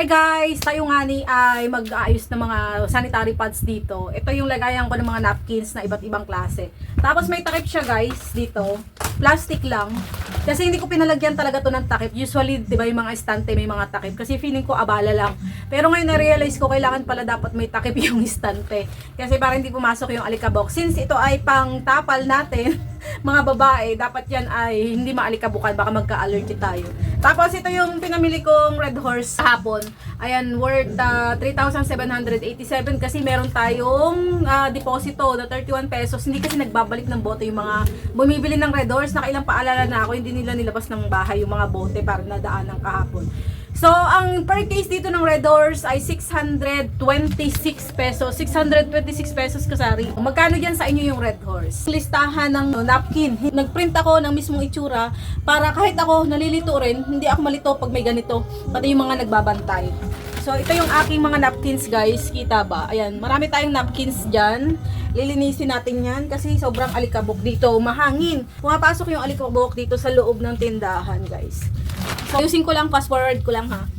Hi guys! Tayo nga ni ay mag-aayos ng mga sanitary pads dito. Ito yung lagayan ko ng mga napkins na iba't ibang klase. Tapos may takip siya guys dito. Plastic lang. Kasi hindi ko pinalagyan talaga to ng takip. Usually, di ba yung mga estante may mga takip. Kasi feeling ko abala lang. Pero ngayon na-realize ko kailangan pala dapat may takip yung estante. Kasi para hindi pumasok yung alikabok. Since ito ay pang tapal natin, mga babae, dapat yan ay hindi maalikabukan. Baka magka-allergy tayo. Tapos ito yung pinamili kong Red Horse hapon. Ayan, worth ah, 3,787 kasi meron tayong ah, deposito na 31 pesos. Hindi kasi nagbabalik ng bote yung mga bumibili ng Red Horse. Nakailang paalala na ako, hindi nila nilabas ng bahay yung mga bote para nadaan ng kahapon. So, ang per case dito ng Red Horse ay 626 pesos. 626 pesos kasari. Magkano dyan sa inyo yung Red Horse? Listahan ng napkin. Nagprint ako ng mismong itsura para kahit ako nalilito rin, hindi ako malito pag may ganito. Pati yung mga nagbabantay. So, ito yung aking mga napkins guys. Kita ba? Ayan, marami tayong napkins dyan. Lilinisin natin yan kasi sobrang alikabok dito. Mahangin. Pumapasok yung alikabok dito sa loob ng tindahan guys. So, ayusin ko lang, fast forward ko lang ha.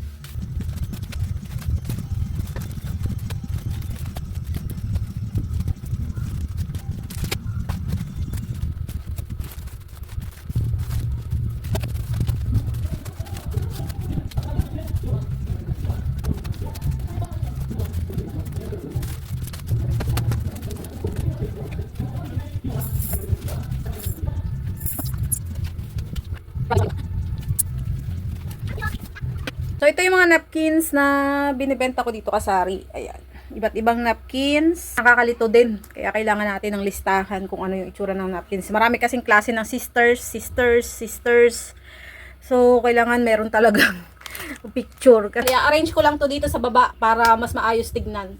Ito yung mga napkins na binibenta ko dito kasari. Ayan. Iba't ibang napkins. Nakakalito din. Kaya kailangan natin ng listahan kung ano yung itsura ng napkins. Marami kasing klase ng sisters, sisters, sisters. So, kailangan meron talagang picture. Kaya arrange ko lang to dito sa baba para mas maayos tignan.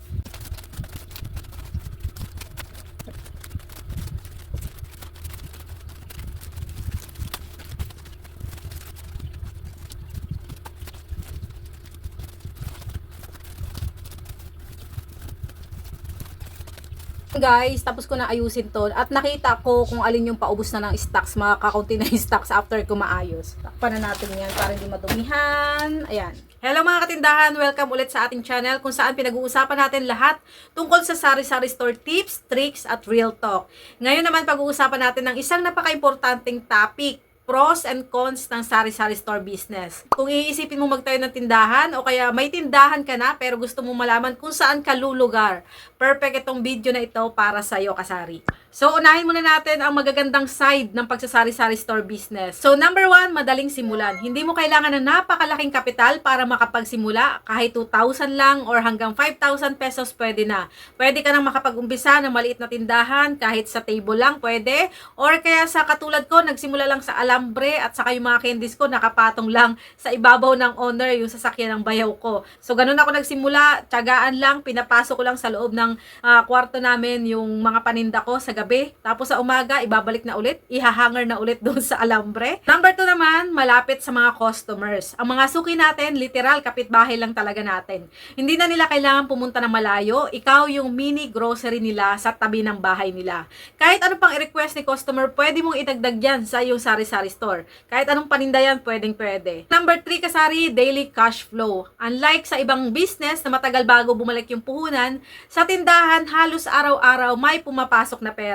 Guys, tapos ko na ayusin to at nakita ko kung alin yung paubos na ng stocks, mga kakaunti na stocks after ko maayos. Takpan na natin yan para hindi madumihan. Ayan. Hello mga katindahan, welcome ulit sa ating channel kung saan pinag-uusapan natin lahat tungkol sa sari-sari store tips, tricks at real talk. Ngayon naman pag-uusapan natin ng isang napaka-importanting topic pros and cons ng sari-sari store business. Kung iisipin mo magtayo ng tindahan o kaya may tindahan ka na pero gusto mo malaman kung saan ka lulugar, perfect itong video na ito para sa iyo kasari. So, unahin muna natin ang magagandang side ng pagsasari-sari store business. So, number one, madaling simulan. Hindi mo kailangan ng napakalaking kapital para makapagsimula. Kahit 2,000 lang or hanggang 5,000 pesos pwede na. Pwede ka nang makapag-umpisa ng maliit na tindahan, kahit sa table lang pwede. Or kaya sa katulad ko, nagsimula lang sa alambre at saka yung mga candies ko nakapatong lang sa ibabaw ng owner, yung sasakyan ng bayaw ko. So, ganun ako nagsimula. Tiyagaan lang, pinapasok ko lang sa loob ng ah, kwarto namin yung mga paninda ko sa gabi. Tapos sa umaga, ibabalik na ulit. Ihahanger na ulit doon sa alambre. Number two naman, malapit sa mga customers. Ang mga suki natin, literal, kapitbahay lang talaga natin. Hindi na nila kailangan pumunta ng malayo. Ikaw yung mini grocery nila sa tabi ng bahay nila. Kahit ano pang i-request ni customer, pwede mong itagdag yan sa iyong sari-sari store. Kahit anong paninda yan, pwedeng pwede. Number three, kasari, daily cash flow. Unlike sa ibang business na matagal bago bumalik yung puhunan, sa tindahan, halos araw-araw may pumapasok na pera.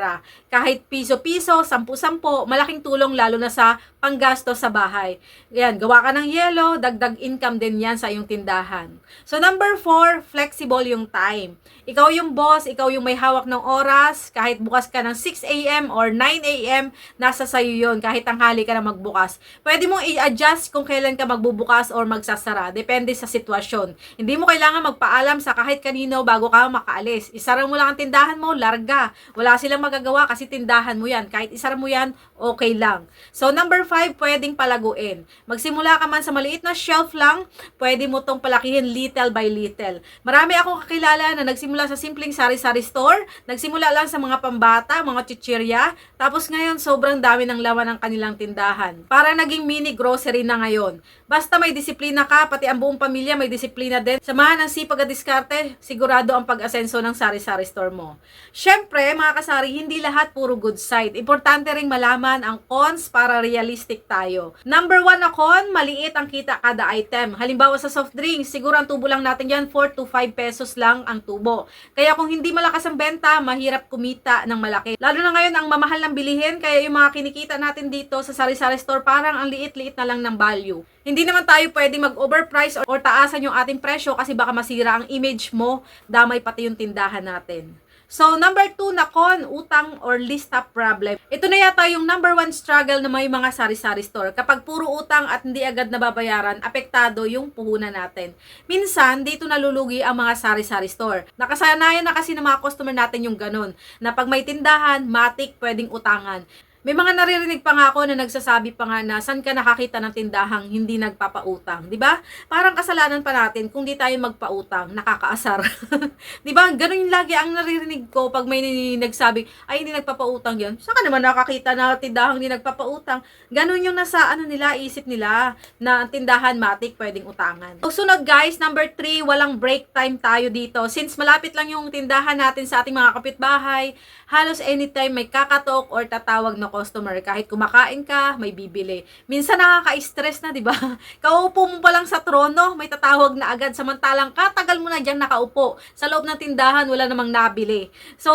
Kahit piso-piso, sampu-sampo, malaking tulong lalo na sa panggasto sa bahay. Yan, gawa ka ng yelo, dagdag income din yan sa iyong tindahan. So number four, flexible yung time. Ikaw yung boss, ikaw yung may hawak ng oras, kahit bukas ka ng 6 a.m. or 9 a.m., nasa sayo yun, kahit tanghali ka na magbukas. Pwede mong i-adjust kung kailan ka magbubukas or magsasara, depende sa sitwasyon. Hindi mo kailangan magpaalam sa kahit kanino bago ka makaalis. Isara mo lang ang tindahan mo, larga. Wala silang magagawa kasi tindahan mo yan. Kahit isara mo yan, okay lang. So number five, pwedeng palaguin. Magsimula ka man sa maliit na shelf lang, pwede mo tong palakihin little by little. Marami akong kakilala na nagsimula sa simpleng sari-sari store, nagsimula lang sa mga pambata, mga chichirya, tapos ngayon sobrang dami ng laman ng kanilang tindahan. Para naging mini grocery na ngayon. Basta may disiplina ka, pati ang buong pamilya may disiplina din. Samahan ng sipag at diskarte, sigurado ang pag-asenso ng sari-sari store mo. Syempre, mga kasari, hindi lahat puro good side. Importante ring malaman ang cons para realistic realistic tayo. Number one con, maliit ang kita kada item. Halimbawa sa soft drinks, siguro ang tubo lang natin yan, 4 to 5 pesos lang ang tubo. Kaya kung hindi malakas ang benta, mahirap kumita ng malaki. Lalo na ngayon ang mamahal ng bilihin, kaya yung mga kinikita natin dito sa sari-sari store, parang ang liit-liit na lang ng value. Hindi naman tayo pwede mag-overprice or taasan yung ating presyo kasi baka masira ang image mo, damay pati yung tindahan natin. So, number two na con, utang or lista problem. Ito na yata yung number one struggle na may mga sari-sari store. Kapag puro utang at hindi agad nababayaran, apektado yung puhunan natin. Minsan, dito nalulugi ang mga sari-sari store. Nakasanayan na kasi ng mga customer natin yung ganun, na pag may tindahan, matik, pwedeng utangan. May mga naririnig pa nga ako na nagsasabi pa nga na saan ka nakakita ng tindahang hindi nagpapautang, 'di ba? Parang kasalanan pa natin kung di tayo magpautang, nakakaasar. 'Di ba? Ganun yung lagi ang naririnig ko pag may nagsabi, ay hindi nagpapautang 'yan. Saan ka naman nakakita na tindahang hindi nagpapautang? Ganun yung nasa ano nila, isip nila na ang tindahan matik pwedeng utangan. So, sunod guys, number 3, walang break time tayo dito. Since malapit lang yung tindahan natin sa ating mga kapitbahay, halos anytime may kakatok or tatawag na customer. Kahit kumakain ka, may bibili. Minsan nakaka-stress na, di ba? Kaupo mo pa lang sa trono, may tatawag na agad. Samantalang katagal mo na dyan nakaupo. Sa loob ng tindahan, wala namang nabili. So,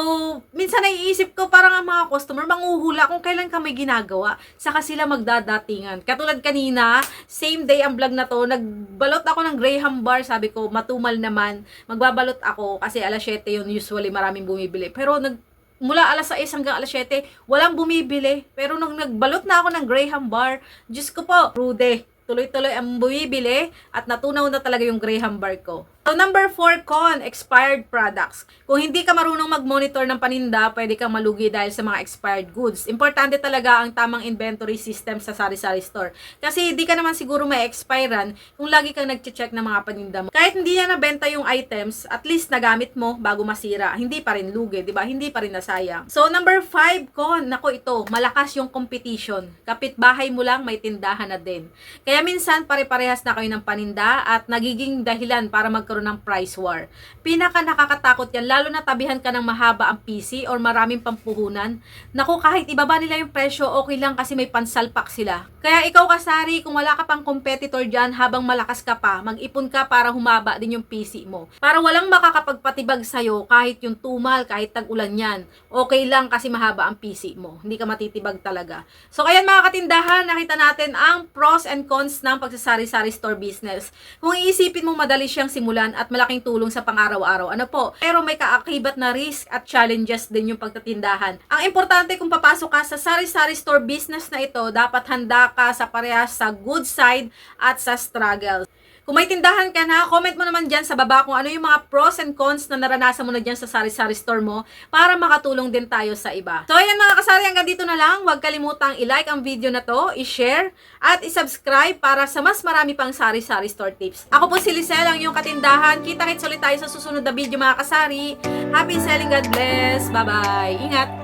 minsan naiisip ko parang ang mga customer manguhula kung kailan ka may ginagawa. Saka sila magdadatingan. Katulad kanina, same day ang vlog na to, nagbalot ako ng Graham bar. Sabi ko, matumal naman. Magbabalot ako kasi alas 7 yun usually maraming bumibili. Pero nag mula alas 6 hanggang alas 7, walang bumibili. Pero nung nagbalot na ako ng Graham bar, Diyos ko po, rude. Tuloy-tuloy ang bumibili at natunaw na talaga yung Graham bar ko. So, number 4 con, expired products. Kung hindi ka marunong mag-monitor ng paninda, pwede kang malugi dahil sa mga expired goods. Importante talaga ang tamang inventory system sa sari-sari store. Kasi hindi ka naman siguro may expirean kung lagi kang nag-check ng mga paninda mo. Kahit hindi niya nabenta yung items, at least nagamit mo bago masira. Hindi pa rin lugi, di ba? Hindi pa rin nasayang. So, number 5 con, nako ito, malakas yung competition. Kapit-bahay mo lang, may tindahan na din. Kaya minsan, pare-parehas na kayo ng paninda at nagiging dahilan para magkaroon ng price war. Pinaka nakakatakot yan, lalo na tabihan ka ng mahaba ang PC or maraming pampuhunan. Naku, kahit ibaba nila yung presyo, okay lang kasi may pansalpak sila. Kaya ikaw kasari, kung wala ka pang competitor dyan habang malakas ka pa, mag-ipon ka para humaba din yung PC mo. Para walang makakapagpatibag sa'yo kahit yung tumal, kahit tag-ulan yan. Okay lang kasi mahaba ang PC mo. Hindi ka matitibag talaga. So, ayan mga katindahan, nakita natin ang pros and cons ng pagsasari-sari store business. Kung iisipin mo madali siyang simulan at malaking tulong sa pang-araw-araw, ano po, pero may kaakibat na risk at challenges din yung pagtatindahan. Ang importante kung papasok ka sa sari-sari store business na ito, dapat handa ka sa parehas sa good side at sa struggle. Kung may tindahan ka na, comment mo naman dyan sa baba kung ano yung mga pros and cons na naranasan mo na dyan sa sari-sari store mo para makatulong din tayo sa iba. So ayan mga kasari, hanggang dito na lang. Huwag kalimutang i-like ang video na to, i-share, at i-subscribe para sa mas marami pang sari-sari store tips. Ako po si Lisel, ang iyong katindahan. Kita-kits ulit tayo sa susunod na video mga kasari. Happy selling, God bless. Bye-bye. Ingat!